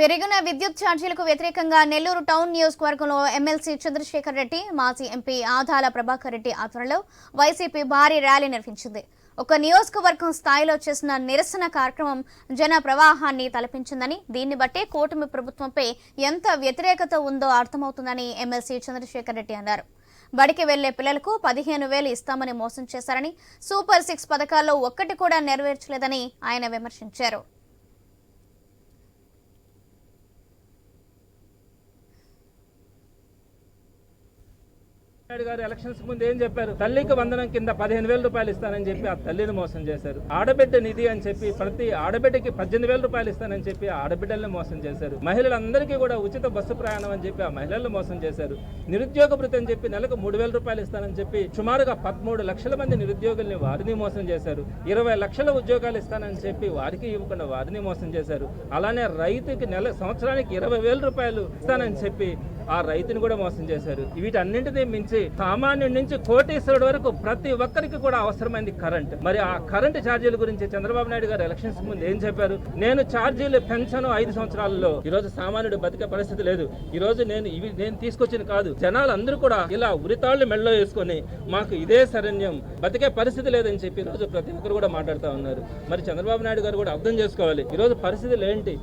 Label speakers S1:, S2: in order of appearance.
S1: పెరిగిన విద్యుత్ ఛార్జీలకు వ్యతిరేకంగా నెల్లూరు టౌన్ నియోజకవర్గంలో ఎమ్మెల్సీ చంద్రశేఖర్ రెడ్డి మాజీ ఎంపీ ఆదాల ప్రభాకర్ రెడ్డి ఆధ్వర్యంలో వైసీపీ భారీ ర్యాలీ నిర్వహించింది. ఒక నియోజకవర్గం స్థాయిలో చేసిన నిరసన కార్యక్రమం జన ప్రవాహాన్ని తలపించిందని దీన్ని బట్టే కూటమి ప్రభుత్వంపై ఎంత వ్యతిరేకత ఉందో అర్థమవుతుందని ఎమ్మెల్సీ చంద్రశేఖర్ రెడ్డి అన్నారు. బడికి వెళ్ళే పిల్లలకు పదిహేను వేలు ఇస్తామని మోసం చేశారని సూపర్ సిక్స్ పథకాల్లో ఒక్కటి కూడా నెరవేర్చలేదని ఆయన విమర్శించారు.
S2: నాయుడు గారు ఎలక్షన్స్ ముందు ఏం చెప్పారు? తల్లికి వందనం కింద పదిహేను వేల రూపాయలు ఇస్తానని చెప్పి ఆ తల్లిని మోసం చేశారు. ఆడబిడ్డ నిధి అని చెప్పి ప్రతి ఆడబిడ్డకి పద్దెనిమిది వేల రూపాయలు ఇస్తానని చెప్పి ఆడబిడ్డల్ని మోసం చేశారు. మహిళలందరికీ కూడా ఉచిత బస్సు ప్రయాణం అని చెప్పి ఆ మహిళలను మోసం చేశారు. నిరుద్యోగ భృతి అని చెప్పి నెలకు మూడు వేల రూపాయలు ఇస్తానని చెప్పి సుమారుగా పదమూడు లక్షల మంది నిరుద్యోగుల్ని వారిని మోసం చేశారు. ఇరవై లక్షల ఉద్యోగాలు ఇస్తానని చెప్పి వారికి ఇవ్వకుండా వారిని మోసం చేశారు. అలానే రైతుకి నెల సంవత్సరానికి ఇరవై వేల రూపాయలు ఇస్తానని చెప్పి ఆ రైతుని కూడా మోసం చేశారు. వీటన్నింటినీ మించి సామాన్యుడి నుంచి కోటేశ్వరుడు వరకు ప్రతి ఒక్కరికి కూడా అవసరమైంది కరెంట్. మరి ఆ కరెంట్ ఛార్జీల గురించి చంద్రబాబు నాయుడు గారు ఎలక్షన్స్ ముందు ఏం చెప్పారు? నేను ఛార్జీలు పెంచను ఐదు సంవత్సరాలలో. ఈ రోజు సామాన్యుడు బతికే పరిస్థితి లేదు. ఈ రోజు నేను ఇవి నేను తీసుకొచ్చింది కాదు. జనాలు అందరూ కూడా ఇలా ఉరితాళ్ళు మెళ్ళలో వేసుకొని మాకు ఇదే శరణ్యం బతికే పరిస్థితి లేదని చెప్పి ఈ రోజు ప్రతి ఒక్కరు కూడా మాట్లాడుతూ ఉన్నారు. మరి చంద్రబాబు నాయుడు గారు కూడా అర్థం చేసుకోవాలి. ఈ రోజు పరిస్థితులు ఏంటి?